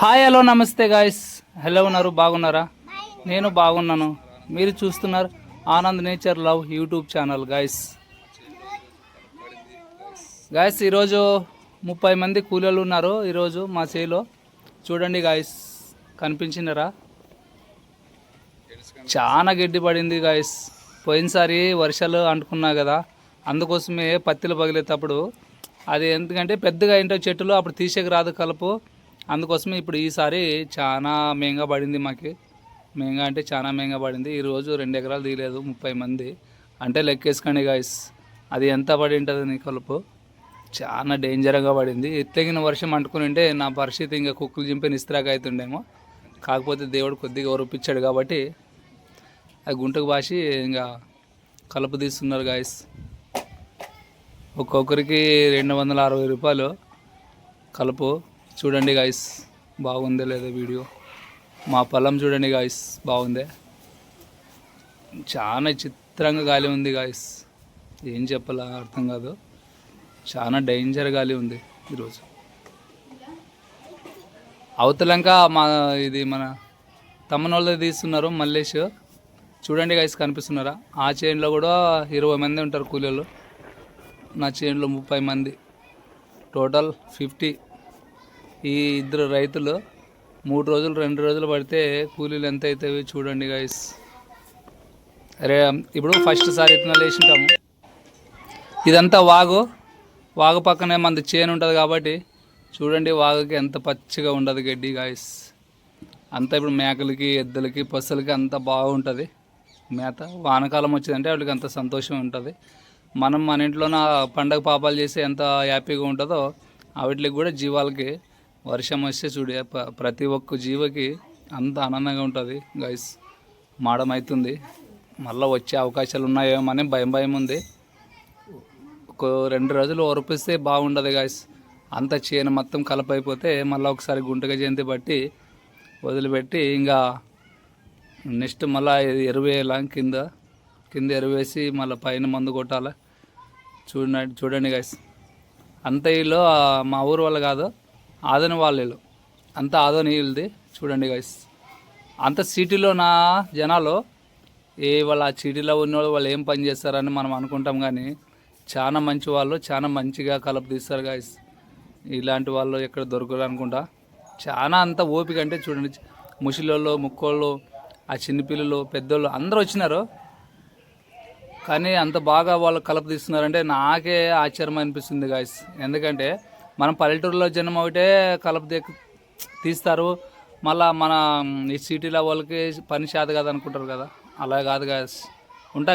Hi hello నమస్తే guys hello ఉన్నారు బాగున్నారా? నేను బాగున్నాను. మీరు చూస్తున్నారు Anand nature love YouTube channel guys guys ఈరోజు ముప్పై మంది కూలీలు ఉన్నారు. ఈరోజు మా చేలో చూడండి గాయస్ కనిపించినరా? చాలా గడ్డి పడింది గాయస్ పోయినసారి వర్షాలు అంటుకున్నా కదా అందుకోసమే పత్తిలు పగిలేటప్పుడు అది ఎందుకంటే పెద్దగా ఏంటో చెట్టులో అప్పుడు తీసేకి రాదు కలుపు. అందుకోసమే ఇప్పుడు ఈసారి చాలా మేంగా పడింది మాకు. మేంగా అంటే చాలా మేంగా పడింది. ఈరోజు రెండు ఎకరాలు తీయలేదు ముప్పై మంది. అంటే లెక్కేసుకోండి గాయస్ అది ఎంత పడి ఉంటుంది నీ కలుపు? చాలా డేంజర్గా పడింది. ఎత్తగిన వర్షం అంటుకుని ఉంటే నా పరిస్థితి ఇంకా కుక్కలు చింపి నిస్త్రాగా అవుతుండేమో కాకపోతే దేవుడు కొద్దిగా ఒరపించాడు కాబట్టి ఆ గుంటకు బాసి ఇంకా కలుపు తీస్తున్నారు గాయస్ ఒక్కొక్కరికి రెండు వందల అరవై రూపాయలు కలుపు. చూడండి గాయస్ బాగుందే లేదో వీడియో? మా పొలం చూడండి గాయస్ బాగుందే. చాలా చిత్రంగా గాలి ఉంది గాయస్ ఏం చెప్పాలా అర్థం కాదు. చాలా డేంజర్ గాలి ఉంది ఈరోజు. అవతలంక మా ఇది మన తమ్మనోళ్ళది తీస్తున్నారు మల్లేష్. చూడండి గాయస్ కనిపిస్తున్నారా? ఆ చైన్లో కూడా ఇరవై మంది ఉంటారు కూలీలు. నా చేనులో ముప్పై మంది. టోటల్ ఫిఫ్టీ ఈ ఇద్దరు రైతులు మూడు రోజులు రెండు రోజులు పడితే కూలీలు ఎంత అవుతాయి చూడండి గాయస్ అరే ఇప్పుడు ఫస్ట్ సారి ఇతనాలు వేసింటాము ఇదంతా వాగు. వాగు పక్కనే మన చేను ఉంటుంది కాబట్టి చూడండి వాగుకి ఎంత పచ్చిగా ఉండదు గడ్డి గాయస్ అంతా ఇప్పుడు మేకలకి ఎద్దులకి పసులకి అంత బాగుంటుంది. మేత వానకాలం వచ్చిందంటే వాటికి అంత సంతోషం ఉంటుంది. మనం మన ఇంట్లోన పండగ పాపాలు చేస్తే ఎంత హ్యాపీగా ఉంటుందో వాటికి కూడా జీవాలకి వర్షం వస్తే చూడు ప్రతి ఒక్క జీవకి అంత ఆనందంగా ఉంటుంది. గైస్ మాడమవుతుంది మళ్ళీ వచ్చే అవకాశాలు ఉన్నాయేమో అని భయం భయం ఉంది. ఒక రెండు రోజులు ఒరిపిస్తే బాగుండదు గాయస్ అంత చేను మొత్తం కలపైపోతే మళ్ళీ ఒకసారి గుంటగా జయంతి బట్టి వదిలిపెట్టి ఇంకా నెక్స్ట్ మళ్ళీ ఎరువు కింద కింద ఎరువేసి మళ్ళీ పైన మందు కొట్టాలి? చూడండి చూడండి గాయస్ అంత వీళ్ళు మా ఊరు వాళ్ళు కాదు ఆదని వాళ్ళు వీళ్ళు. అంత ఆదోని వీళ్ళది. చూడండి గాయస్ అంత సిటీలో నా జనాలు ఏ వాళ్ళ ఆ సిటీలో ఉన్న వాళ్ళు వాళ్ళు ఏం పని చేస్తారని మనం అనుకుంటాం కానీ చాలా మంచి వాళ్ళు చాలా మంచిగా కలుపు తీస్తారు గాయస్ ఇలాంటి వాళ్ళు ఎక్కడ దొరకరు అనుకుంటా. చాలా అంత ఓపిక అంటే చూడండి ముసలోళ్ళు ముక్కోళ్ళు ఆ చిన్నపిల్లలు పెద్దోళ్ళు అందరూ వచ్చినారు. కానీ అంత బాగా వాళ్ళు కలుపు తీస్తున్నారంటే నాకే ఆశ్చర్యం అనిపిస్తుంది గాయస్ ఎందుకంటే మనం పల్లెటూరులో జనం ఒకటే కలప తీస్తారు. మళ్ళా మన ఈ సిటీలో వాళ్ళకి పని చేత కాదు అనుకుంటారు కదా. అలా కాదు గాయస్ ఉంటా